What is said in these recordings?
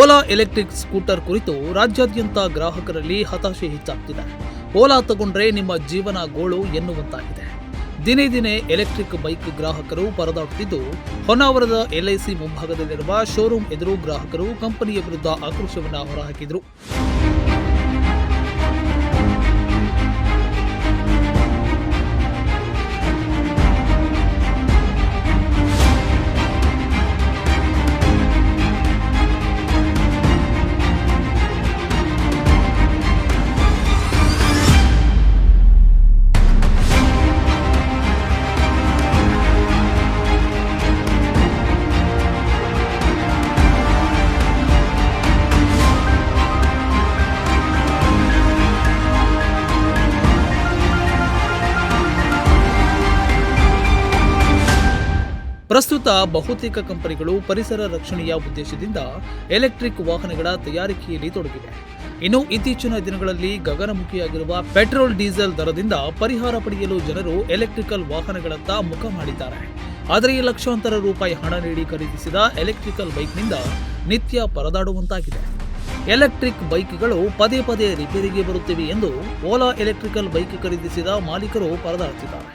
Ola electric scooter ಕುರಿತು ರಾಜ್ಯಾದ್ಯಂತ ಗ್ರಾಹಕರಲ್ಲಿ ಹತಾಶೆ ಹೆಚ್ಚಾಗ್ತಿದೆ. ಓಲಾ ತಗೊಂಡ್ರೆ ನಿಮ್ಮ ಜೀವನ ಗೋಳು ಎನ್ನುವಂತಾಗಿದೆ. ದಿನೇ ದಿನೇ ಎಲೆಕ್ಟ್ರಿಕ್ ಬೈಕ್ ಗ್ರಾಹಕರು ಪರದಾಡುತ್ತಿದ್ದು, ಹೊನ್ನಾವರದ ಎಲ್ಐಸಿ ಮುಂಭಾಗದಲ್ಲಿರುವ ಶೋರೂಮ್ ಎದುರು ಗ್ರಾಹಕರು ಕಂಪನಿಯ ವಿರುದ್ಧ ಆಕ್ರೋಶವನ್ನು ಹೊರಹಾಕಿದರು. ಪ್ರಸ್ತುತ ಬಹುತೇಕ ಕಂಪನಿಗಳು ಪರಿಸರ ರಕ್ಷಣೆಯ ಉದ್ದೇಶದಿಂದ ಎಲೆಕ್ಟ್ರಿಕ್ ವಾಹನಗಳ ತಯಾರಿಕೆಯಲ್ಲಿ ತೊಡಗಿವೆ ಇನ್ನು ಇತ್ತೀಚಿನ ದಿನಗಳಲ್ಲಿ ಗಗನಮುಖಿಯಾಗಿರುವ ಪೆಟ್ರೋಲ್ ಡೀಸೆಲ್ ದರದಿಂದ ಪರಿಹಾರ ಪಡೆಯಲು ಜನರು ಎಲೆಕ್ಟ್ರಿಕಲ್ ವಾಹನಗಳತ್ತ ಮುಖ ಮಾಡಿದ್ದಾರೆ. ಆದರೆ ಈ ಲಕ್ಷಾಂತರ ರೂಪಾಯಿ ಹಣ ನೀಡಿ ಖರೀದಿಸಿದ ಎಲೆಕ್ಟ್ರಿಕಲ್ ಬೈಕ್ನಿಂದ ನಿತ್ಯ ಪರದಾಡುವಂತಾಗಿದೆ. ಎಲೆಕ್ಟ್ರಿಕ್ ಬೈಕ್ಗಳು ಪದೇ ಪದೇ ರಿಪೇರಿಗೆ ಬರುತ್ತಿವೆ ಎಂದು ಓಲಾ ಎಲೆಕ್ಟ್ರಿಕಲ್ ಬೈಕ್ ಖರೀದಿಸಿದ ಮಾಲೀಕರು ಪರದಾಡುತ್ತಿದ್ದಾರೆ.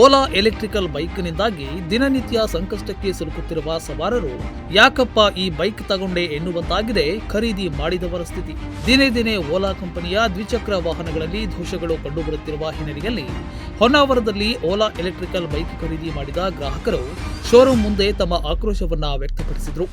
ಓಲಾ ಎಲೆಕ್ಟ್ರಿಕಲ್ ಬೈಕ್ನಿಂದಾಗಿ ದಿನನಿತ್ಯ ಸಂಕಷ್ಟಕ್ಕೆ ಸಿಲುಕುತ್ತಿರುವ ಸವಾರರು, ಯಾಕಪ್ಪ ಈ ಬೈಕ್ ತಗೊಂಡೆ ಎನ್ನುವಂತಾಗಿದೆ ಖರೀದಿ ಮಾಡಿದವರ ಸ್ಥಿತಿ. ದಿನೇ ದಿನೇ ಓಲಾ ಕಂಪನಿಯ ದ್ವಿಚಕ್ರ ವಾಹನಗಳಲ್ಲಿ ದೋಷಗಳು ಕಂಡುಬರುತ್ತಿರುವ ಹಿನ್ನೆಲೆಯಲ್ಲಿ ಹೊನ್ನಾವರದಲ್ಲಿ ಓಲಾ ಎಲೆಕ್ಟ್ರಿಕಲ್ ಬೈಕ್ ಖರೀದಿ ಮಾಡಿದ ಗ್ರಾಹಕರು ಶೋರೂಮ್ ಮುಂದೆ ತಮ್ಮ ಆಕ್ರೋಶವನ್ನು ವ್ಯಕ್ತಪಡಿಸಿದರು.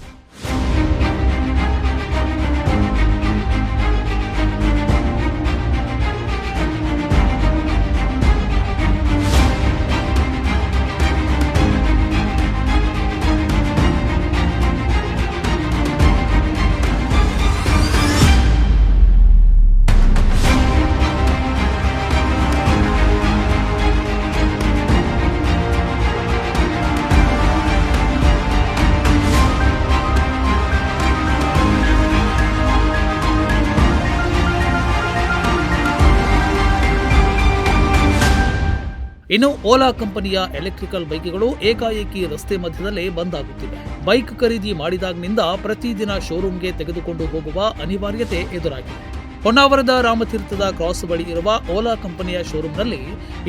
ಇನ್ನು ಓಲಾ ಕಂಪನಿಯ ಎಲೆಕ್ಟ್ರಿಕಲ್ ಬೈಕ್ಗಳು ಏಕಾಏಕಿ ರಸ್ತೆ ಮಧ್ಯದಲ್ಲೇ ಬಂದ್ ಆಗುತ್ತಿವೆ. ಬೈಕ್ ಖರೀದಿ ಮಾಡಿದಾಗಿನಿಂದ ಪ್ರತಿದಿನ ಶೋರೂಮ್ಗೆ ತೆಗೆದುಕೊಂಡು ಹೋಗುವ ಅನಿವಾರ್ಯತೆ ಎದುರಾಗಿದೆ. ಹೊನ್ನಾವರದ ರಾಮತೀರ್ಥದ ಕ್ರಾಸ್ ಬಳಿ ಇರುವ ಓಲಾ ಕಂಪನಿಯ ಶೋರೂಮ್ನಲ್ಲಿ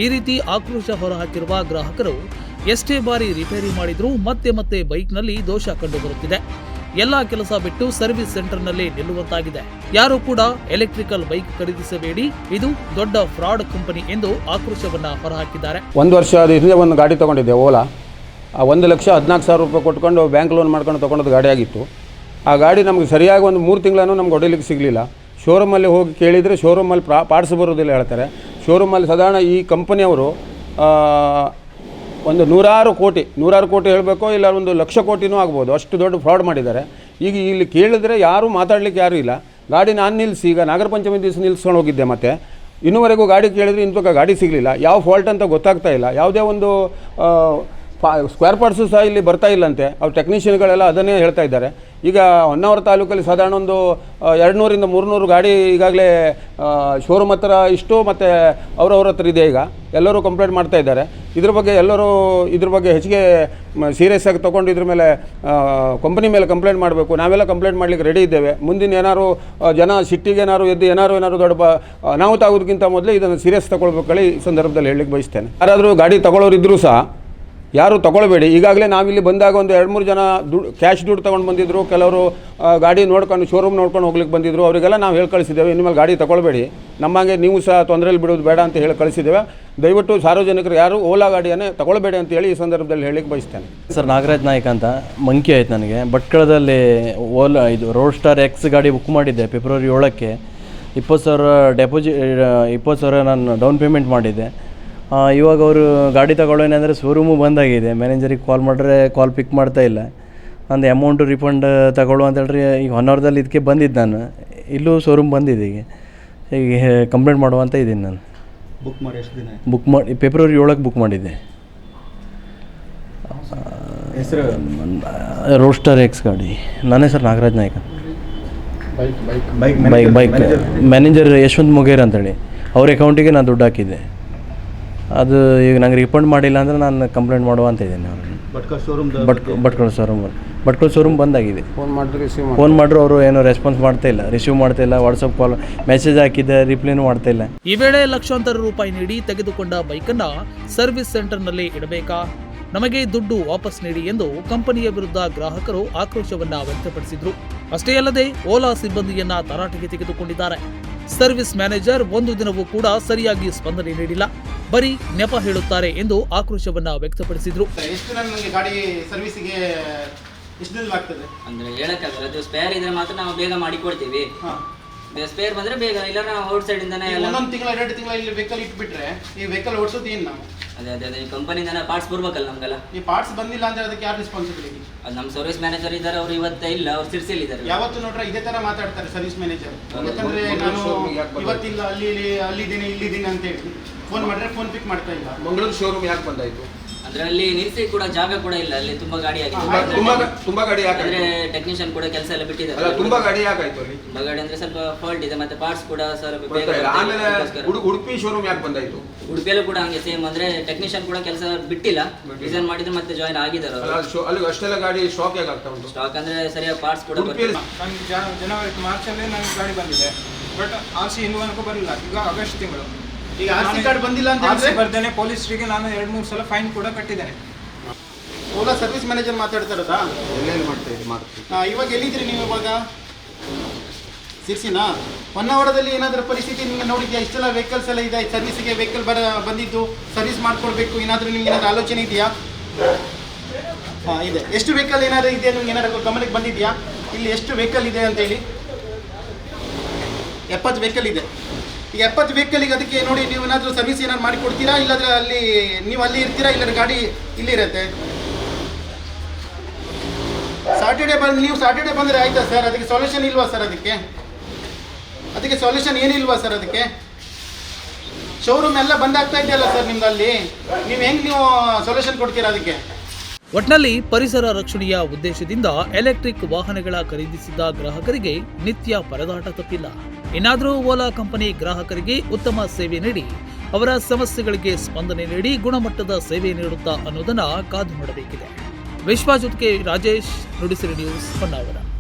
ಈ ರೀತಿ ಆಕ್ರೋಶ ಹೊರಹಾಕಿರುವ ಗ್ರಾಹಕರು ಎಷ್ಟೇ ಬಾರಿ ರಿಪೇರಿ ಮಾಡಿದರೂ ಮತ್ತೆ ಮತ್ತೆ ಬೈಕ್ನಲ್ಲಿ ದೋಷ ಕಂಡುಬರುತ್ತಿದೆ. ಎಲ್ಲಾ ಕೆಲಸ ಬಿಟ್ಟು ಸರ್ವಿಸ್ ಸೆಂಟರ್ನಲ್ಲಿ ನಿಲ್ಲುವಂತಾಗಿದೆ. ಯಾರು ಕೂಡ ಎಲೆಕ್ಟ್ರಿಕಲ್ ಬೈಕ್ ಖರೀದಿಸಬೇಡಿ. ಇದು ದೊಡ್ಡ ಫ್ರಾಡ್ ಕಂಪನಿ ಎಂದು ಆಕ್ರೋಶವನ್ನ ಹೊರಹಾಕಿದ್ದಾರೆ. ಒಂದು ವರ್ಷ ಹಿಂದೆ ಒಂದು ಗಾಡಿ ತಗೊಂಡಿದ್ದೆ, ಓಲಾ. ಒಂದು ಲಕ್ಷ ಹದಿನಾಲ್ಕು ಸಾವಿರ ರೂಪಾಯಿ ಕೊಟ್ಕೊಂಡು ಬ್ಯಾಂಕ್ ಲೋನ್ ಮಾಡ್ಕೊಂಡು ತೊಗೊಂಡದ್ದು ಗಾಡಿ ಆಗಿತ್ತು. ಆ ಗಾಡಿ ನಮಗೆ ಸರಿಯಾಗಿ ಒಂದು ಮೂರು ತಿಂಗಳನ್ನು ನಮ್ಗೆ ಹೊಡಿಲಿಕ್ಕೆ ಸಿಗಲಿಲ್ಲ. ಶೋರೂಮಲ್ಲಿ ಹೋಗಿ ಕೇಳಿದರೆ ಶೋರೂಮಲ್ಲಿ ಪ್ರಾ ಪಾರ್ಟ್ಸ್ ಬರೋದಿಲ್ಲ ಹೇಳ್ತಾರೆ. ಶೋರೂಮಲ್ಲಿ ಸಾಧಾರಣ ಈ ಕಂಪನಿಯವರು ಒಂದು ನೂರಾರು ಕೋಟಿ ನೂರಾರು ಕೋಟಿ ಹೇಳಬೇಕು ಇಲ್ಲ ಒಂದು ಲಕ್ಷ ಕೋಟಿನೂ ಆಗ್ಬೋದು. ಅಷ್ಟು ದೊಡ್ಡ ಫ್ರಾಡ್ ಮಾಡಿದ್ದಾರೆ. ಈಗ ಇಲ್ಲಿ ಕೇಳಿದ್ರೆ ಯಾರೂ ಮಾತಾಡಲಿಕ್ಕೆ ಯಾರೂ ಇಲ್ಲ. ಗಾಡಿ ನಾನು ನಿಲ್ಲಿಸಿ ಈಗ ನಾಗರ ಪಂಚಮಿ ದಿವಸ ನಿಲ್ಲಿಸ್ಕೊಂಡು ಹೋಗಿದ್ದೆ ಮತ್ತೆ. ಇನ್ನೂವರೆಗೂ ಗಾಡಿ ಕೇಳಿದ್ರೆ ಇಂಥ ಗಾಡಿ ಸಿಗಲಿಲ್ಲ. ಯಾವ ಫಾಲ್ಟ್ ಅಂತ ಗೊತ್ತಾಗ್ತಾ ಇಲ್ಲ. ಯಾವುದೇ ಒಂದು ಸ್ಕ್ವೇರ್ ಪಾರ್ಟ್ಸು ಸಹ ಇಲ್ಲಿ ಬರ್ತಾ ಇಲ್ಲಂತೆ. ಅವ್ರು ಟೆಕ್ನಿಷಿಯನ್ಗಳೆಲ್ಲ ಅದನ್ನೇ ಹೇಳ್ತಾ ಇದ್ದಾರೆ. ಈಗ ಹೊನ್ನಾವರ ತಾಲೂಕಲ್ಲಿ ಸಾಧಾರಣ ಒಂದು ಎರಡುನೂರಿಂದ ಮೂರುನೂರು ಗಾಡಿ ಈಗಾಗಲೇ ಶೋರೂಮ್ ಹತ್ರ ಇಷ್ಟು ಮತ್ತು ಅವ್ರವ್ರ ಹತ್ರ ಇದೆ ಈಗ. ಎಲ್ಲರೂ ಕಂಪ್ಲೇಂಟ್ ಮಾಡ್ತಾ ಇದ್ದಾರೆ. ಇದ್ರ ಬಗ್ಗೆ ಎಲ್ಲರೂ ಇದ್ರ ಬಗ್ಗೆ ಹೆಚ್ಚಿಗೆ ಸೀರಿಯಸ್ ಆಗಿ ತೊಗೊಂಡು ಇದ್ರ ಮೇಲೆ ಕಂಪನಿ ಮೇಲೆ ಕಂಪ್ಲೇಂಟ್ ಮಾಡಬೇಕು. ನಾವೆಲ್ಲ ಕಂಪ್ಲೇಂಟ್ ಮಾಡಲಿಕ್ಕೆ ರೆಡಿ ಇದ್ದೇವೆ. ಮುಂದಿನ ಏನಾದ್ರು ಜನ ಸಿಟ್ಟಿಗೆ ಏನಾದ್ರು ಎದ್ದು ಏನಾದ್ರು ಏನಾದ್ರು ದೊಡ್ಡ ಅನಾಹುತ ಆಗೋದಕ್ಕಿಂತ ಮೊದಲೇ ಇದನ್ನು ಸೀರಿಯಸ್ ತಗೊಳ್ಬೇಕಳಿ ಈ ಸಂದರ್ಭದಲ್ಲಿ ಹೇಳಲಿಕ್ಕೆ ಬಯಸ್ತೇನೆ. ಯಾರಾದರೂ ಗಾಡಿ ತಗೊಳ್ಳೋರು ಇದ್ದರೂ ಸಹ ಯಾರು ತಗೊಳ್ಬೇಡಿ. ಈಗಾಗಲೇ ನಾವಿಲ್ಲಿ ಬಂದಾಗ ಒಂದು ಎರಡು ಮೂರು ಜನ ದುಡ್ಡು ಕ್ಯಾಶ್ ದುಡ್ಡು ತೊಗೊಂಡು ಬಂದಿದ್ದರು ಕೆಲವರು ಗಾಡಿ ನೋಡ್ಕೊಂಡು ಶೋರೂಮ್ ನೋಡ್ಕೊಂಡು ಹೋಗ್ಲಿಕ್ಕೆ ಬಂದಿದ್ದರು ಅವರಿಗೆಲ್ಲ ನಾವು ಹೇಳಿ ಕಳಿಸಿದ್ದೇವೆ. ಇನ್ಮೇಲೆ ಗಾಡಿ ತೊಗೊಳ್ಬೇಡಿ. ನಮ್ಮಂಗೆ ನೀವು ಸಹ ತೊಂದರೆಯಲ್ಲಿ ಬಿಡೋದು ಬೇಡ ಅಂತ ಹೇಳಿ ಕಳಿಸಿದ್ದೇವೆ. ದಯವಿಟ್ಟು ಸಾರ್ವಜನಿಕರು ಯಾರು ಓಲಾ ಗಾಡಿಯನ್ನೇ ತೊಗೊಳ್ಬೇಡಿ ಅಂತ ಹೇಳಿ ಈ ಸಂದರ್ಭದಲ್ಲಿ ಹೇಳಿಕ್ಕೆ ಬಯಸ್ತೇನೆ. ಸರ್, ನಾಗರಾಜ್ ನಾಯ್ಕ ಅಂತ ಮಂಕಿ ಆಯ್ತು ನನಗೆ. ಭಟ್ಕಳದಲ್ಲಿ ಓಲಾ, ಇದು ರೋಡ್ ಸ್ಟಾರ್ ಎಕ್ಸ್ ಗಾಡಿ ಬುಕ್ ಮಾಡಿದ್ದೆ ಫೆಬ್ರವರಿ ಏಳಕ್ಕೆ. ಇಪ್ಪತ್ತು ಸಾವಿರ ಡೆಪಾಸಿಟ್ ಇಪ್ಪತ್ತು ಸಾವಿರ ನಾನು ಡೌನ್ ಪೇಮೆಂಟ್ ಮಾಡಿದ್ದೆ. ಇವಾಗ ಅವರು ಗಾಡಿ ತಗೊಳ್ಳೋಣಂದರೆ ಶೋರೂಮು ಬಂದಾಗಿದೆ. ಮ್ಯಾನೇಜರಿಗೆ ಕಾಲ್ ಮಾಡಿದ್ರೆ ಕಾಲ್ ಪಿಕ್ ಮಾಡ್ತಾ ಇಲ್ಲ. ನಂದು ಅಮೌಂಟು ರಿಫಂಡ್ ತಗೊಳ್ಳು ಅಂತ ಹೇಳ್ರಿ ಈಗ ಅವರ್ದಲ್ಲಿ ಇದಕ್ಕೆ ಬಂದಿದ್ದು ನಾನು. ಇಲ್ಲೂ ಶೋರೂಮ್ ಬಂದಿದೆ ಈಗ. ಈಗ ಕಂಪ್ಲೇಂಟ್ ಮಾಡುವಂತ ಇದ್ದೀನಿ ನಾನು. ಬುಕ್ ಮಾಡಿ ಎಷ್ಟು ದಿನ ಬುಕ್ ಮಾಡಿ ಫೆಬ್ರವರಿ ಏಳಕ್ಕೆ ಬುಕ್ ಮಾಡಿದ್ದೆ. ಹೆಸರು? ರೋಸ್ಟರ್ ಎಕ್ಸ್ ಗಾಡಿ. ನನ್ನ ಹೆಸರು Nagaraj Naik. Bike bike bike manager Yashwant Muger ಅಂತೇಳಿ. ಅವ್ರ ಅಕೌಂಟಿಗೆ ನಾನು ದುಡ್ಡು ಹಾಕಿದ್ದೆ. ಅದು ಈಗ ನಂಗೆ ರೀಫಂಡ್ ಮಾಡಿಲ್ಲ ಅಂದರೆ ನಾನು ಕಂಪ್ಲೇಂಟ್ ಮಾಡುವ ಅಂತ ಇದ್ದೀನಿ ಅವರು Bhatkal showroom but Bhatkal showroom Bhatkal showroom ಬಂದಾಗಿದೆ. ಫೋನ್ ಮಾಡಿದ್ರೆ ರಿಸೀವ್ ಮಾಡಿ ಫೋನ್ ಮಾಡಿದ್ರು ಅವರು ಏನು ರೆಸ್ಪಾನ್ಸ್ ಮಾಡ್ತಾ ಇಲ್ಲ. ರಿಸೀವ್ ಮಾಡ್ತಾ ಇಲ್ಲ. ವಾಟ್ಸಪ್ ಕಾಲ್ ಮೆಸೇಜ್ ಹಾಕಿದ್ದೆ ರಿಪ್ಲೈನೂ ಮಾಡ್ತಾ ಇಲ್ಲ. ಈ ವೇಳೆ ಲಕ್ಷಾಂತರ ರೂಪಾಯಿ ನೀಡಿ ತೆಗೆದುಕೊಂಡ ಬೈಕನ್ನ ಸರ್ವಿಸ್ ಸೆಂಟರ್ನಲ್ಲಿ ಇಡಬೇಕಾ? ನಮಗೆ ದುಡ್ಡು ವಾಪಸ್ ನೀಡಿ ಎಂದು ಕಂಪನಿಯ ವಿರುದ್ಧ ಗ್ರಾಹಕರು ಆಕ್ರೋಶವನ್ನ ವ್ಯಕ್ತಪಡಿಸಿದ್ರು. ಅಷ್ಟೇ ಅಲ್ಲದೆ ಓಲಾ ಸಿಬ್ಬಂದಿಯನ್ನ ತರಾಟೆಗೆ ತೆಗೆದುಕೊಂಡಿದ್ದಾರೆ. ಸರ್ವಿಸ್ ಮ್ಯಾನೇಜರ್ ಒಂದು ದಿನವೂ ಕೂಡ ಸರಿಯಾಗಿ ಸ್ಪಂದನೆ ನೀಡಿಲ್ಲ. ಬರೀ ನೆಪ ಹೇಳುತ್ತಾರೆ ಎಂದು ಆಕ್ರೋಶವನ್ನ ವ್ಯಕ್ತಪಡಿಸಿದ್ರು. ಎಷ್ಟು ನನಗೆ ಗಾಡಿ ಸರ್ವಿಸಿಗೆ ಎಷ್ಟು ದಿನ ಆಗ್ತದೆ? ಅಂದ್ರೆ ಹೇಳಕ್ಕಾಗಲ್ಲ ಅದು ಸ್ಪೇರ್ ಇದ್ರೆ ಮಾತ್ರ ನಾವು ಬೇಗ ಮಾಡಿ ಕೊಡ್ತೀವಿ ಹಾಂ ಸ್ಪೇರ್ ಬಂದ್ರೆ ಬೇಗ ಇಲ್ಲ ನಾವು ಔಟ್ ಸೈಡ್ ಇಂದಾನೆ ಎಲ್ಲ ಒಂದೊಂದು ತಿಂಗಳ ಎರಡು ತಿಂಗಳ ಇಲ್ಲಿ ವೆಹಿಕಲ್ ಇಟ್ಬಿಟ್ರೆ ಈ ವೆಹಿಕಲ್ ಓಡಿಸೋದು ಏನು ನಾವು? ಅದೇ ಅದೇ ಅದೇ ಕಂಪನಿಯಿಂದ ಪಾರ್ಟ್ಸ್ ಬರ್ಬೇಕಲ್ಲ ನಮ್ಗೆಲ್ಲ? ಈ ಪಾರ್ಟ್ಸ್ ಬಂದಿಲ್ಲ ಅಂದ್ರೆ ಅದಕ್ಕೆ ಯಾರು ರೆಸ್ಪಾನ್ಸಿಬಿಲಿಟಿ ಅದು ನಮ್ಮ ಸರ್ವಿಸ್ ಮ್ಯಾನೇಜರ್ ಇದ್ದಾರೆ ಅವ್ರು ಇವತ್ತೇ ಇಲ್ಲ ಅವ್ರು ಸಿರ್ಸಿಯಲ್ಲಿ ಇದ್ದಾರೆ. ಯಾವತ್ತು ನೋಡ್ರೆ ಇದೇ ತರ ಮಾತಾಡ್ತಾರೆ ಸರ್ವಿಸ್ ಮ್ಯಾನೇಜರ್ ಯಾಕಂದ್ರೆ ನಾನು? ಇವತ್ತಿಲ್ಲ ಅಲ್ಲಿ ಇಲ್ಲಿ ಅಲ್ಲಿದ್ದೀನಿ ಇಲ್ಲಿದ್ದೀನಿ ಅಂತ ಹೇಳಿ. ಫೋನ್ ಮಾಡಿದ್ರೆ ಫೋನ್ ಪಿಕ್ ಮಾಡ್ತಾ ಇಲ್ಲ. ಮಂಗಳೂರು ಶೋರೂಮ್ ಯಾಕೆ ಬಂದಾಯಿತು? ಅಂದ್ರೆ ಅಲ್ಲಿ ನಿಲ್ಸಿ ಕೂಡ ಜಾಗ ಕೂಡ ಇಲ್ಲ ಅಲ್ಲಿ ತುಂಬಾ ಗಾಡಿ ಆಗಿದೆ. ತುಂಬಾ ತುಂಬ ಗಾಡಿ ಯಾಕಂದ್ರೆ ಟೆಕ್ನಿಷಿಯನ್ ಕೂಡ ಕೆಲಸ ಎಲ್ಲ ಅಲ್ಲ ಬಿಟ್ಟಿದ್ದಾರೆ ತುಂಬ ಗಾಡಿ ಯಾಕಾಯ್ತು ಅಲ್ಲಿ. ತುಂಬಾ ಗಾಡಿ ಅಂದ್ರೆ ಸ್ವಲ್ಪ ಫಾಲ್ಟ್ ಇದೆ ಮತ್ತೆ ಪಾರ್ಟ್ಸ್ ಕೂಡ ಸ್ವಲ್ಪ ಬೇಗ ಆಮೇಲೆ. ಉಡು- ಉಡುಪಿ ಶೋರೂಮ್ ಯಾಕೆ ಬಂದಾಯ್ತು? ಉಡುಪಿಯಲ್ಲೂ ಕೂಡ ಹಂಗೆ ಸೇಮ್ ಅಂದ್ರೆ ಟೆಕ್ನಿಷಿಯನ್ ಕೂಡ ಕೆಲಸ ಬಿಟ್ಟಿಲ್ಲ. ಡಿಸೈನ್ ಮಾಡಿದ್ರೆ ಮತ್ತೆ ಜಾಯಿನ್ ಆಗಿದ್ದಾರೆ ಅಲ್ಲ ಅಲ್ಲಿ ಶೋ ಅಲ್ಲಿ ಅಷ್ಟೆಲ್ಲ ಗಾಡಿ ಸ್ಟಾಕ್ ಯಾಕೆ ಆಗ್ತಾ ಉಂಟು? ಸ್ಟಾಕ್ ಅಂದ್ರೆ ಸರಿಯಾಗಿ ಪಾರ್ಟ್ಸ್ ಕೂಡ ಉಡುಪಿಯಲ್ಲಿ ಮಾರ್ಚ್ ನನಗೆ ಜನ ಜನವರಿ ಮಾರ್ಚಲ್ಲಿ ನನಗೆ ಗಾಡಿ ಬಂದಿದೆ. ಬಟ್ ಆರ್ ಸಿ ಇನ್ನೂ ಬರಲಿಲ್ಲ. ಈಗ ಆಗಸ್ಟ್ ತಿಂಗಳು. ಈಗ ಆರ್ ಸಿ ಕಾರ್ಡ್ ಬಂದಿಲ್ಲ ಅಂತ ಆರ್ ಸಿ ಹೇಳಿದ್ರೆ? ಬರ್ದೇನೆ ಪೊಲೀಸರಿಗೆ ನಾನು ಎರಡು ಮೂರು ಸಲ ಫೈನ್ ಕೂಡ ಕಟ್ಟಿದ್ದೇನೆ. ಓಲಾ ಸರ್ವಿಸ್ ಮ್ಯಾನೇಜರ್ ಮಾತಾಡ್ತಾ ಇರೋದಾ? ಎಲ್ಲೆಲ್ಲಿ ಮಾಡ್ತಾ ಇದ್ದೀರಿ ಮಾರ್ಕೆಟ್ ಆ, ಇವಾಗ ಎಲ್ಲಿದ್ದೀರಿ ನೀವು ಇವಾಗ? ಸಿರ್ಸಿನಾ? ಹೊನ್ನಾವರದಲ್ಲಿ ಏನಾದರೂ ಪರಿಸ್ಥಿತಿ ನಿಮಗೆ ನೋಡಿದ್ಯಾ? ಇಷ್ಟೆಲ್ಲ ವೆಹಿಕಲ್ಸ್ ಎಲ್ಲ ಇದೆ ಸರ್ವಿಸ್ಗೆ ವೆಹಿಕಲ್ ಬರ ಬಂದಿದ್ದು ಸರ್ವಿಸ್ ಮಾಡ್ಕೊಡ್ಬೇಕು ಏನಾದರೂ ನಿಮ್ಗೆ ಏನಾದರೂ ಆಲೋಚನೆ ಇದೆಯಾ? ಹಾಂ ಇದೆ. ಎಷ್ಟು ವೆಹಿಕಲ್ ಏನಾದರೂ ಇದೆ ನಿಮ್ಗೆ ಏನಾದರೂ ಗಮನಕ್ಕೆ ಬಂದಿದೆಯಾ? ಇಲ್ಲಿ ಎಷ್ಟು ವೆಹಿಕಲ್ ಇದೆ ಅಂತ ಹೇಳಿ. ಎಪ್ಪತ್ತು ವೆಹಿಕಲ್ ಇದೆ. ಈಗ ಎಪ್ಪತ್ತು ವೆಹಿಕಲಿಗೆ ಅದಕ್ಕೆ ನೋಡಿ ನೀವು ಏನಾದರೂ ಸರ್ವಿಸ್ ಏನಾದ್ರು ಮಾಡಿ ಕೊಡ್ತೀರಾ? ಇಲ್ಲಾಂದ್ರೆ ಅಲ್ಲಿ ನೀವು ಅಲ್ಲಿ ಇರ್ತೀರಾ? ಇಲ್ಲಾಂದ್ರೆ ಗಾಡಿ ಇಲ್ಲಿ ಇರುತ್ತೆ? ಸಾಟರ್ಡೆ ಬಂದು, ನೀವು ಸಾಟರ್ಡೆ ಬಂದರೆ ಆಯ್ತಾ ಸರ್ ಅದಕ್ಕೆ ಸೊಲ್ಯೂಷನ್ ಇಲ್ವಾ ಸರ್ ಅದಕ್ಕೆ? ಅದಕ್ಕೆ ಸೊಲ್ಯೂಷನ್ ಏನಿಲ್ವಾ ಸರ್ ಅದಕ್ಕೆ? ಶೋರೂಮ್ ಎಲ್ಲ ಬಂದಾಗ್ತಾ ಇದೆಯಲ್ಲ ಸರ್ ನಿಮ್ದು ಅಲ್ಲಿ? ನೀವು ಹೆಂಗೆ ನೀವು ಸೊಲ್ಯೂಷನ್ ಕೊಡ್ತೀರಾ ಅದಕ್ಕೆ? ಒಟ್ನಲ್ಲಿ ಪರಿಸರ ರಕ್ಷಣೆಯ ಉದ್ದೇಶದಿಂದ ಎಲೆಕ್ಟ್ರಿಕ್ ವಾಹನಗಳ ಖರೀದಿಸಿದ ಗ್ರಾಹಕರಿಗೆ ನಿತ್ಯ ಪರದಾಟ ತಪ್ಪಿಲ್ಲ. ಇನ್ನಾದರೂ ಓಲಾ ಕಂಪನಿ ಗ್ರಾಹಕರಿಗೆ ಉತ್ತಮ ಸೇವೆ ನೀಡಿ, ಅವರ ಸಮಸ್ಯೆಗಳಿಗೆ ಸ್ಪಂದನೆ ನೀಡಿ ಗುಣಮಟ್ಟದ ಸೇವೆ ನೀಡುತ್ತಾ ಅನ್ನೋದನ್ನ ಕಾದು ನೋಡಬೇಕಿದೆ. ವಿಶ್ವ ಜೊತೆಗೆ ರಾಜೇಶ್, ನುಡಿಸಿರಿ ನ್ಯೂಸ್, ಹೊನ್ನಾವರ.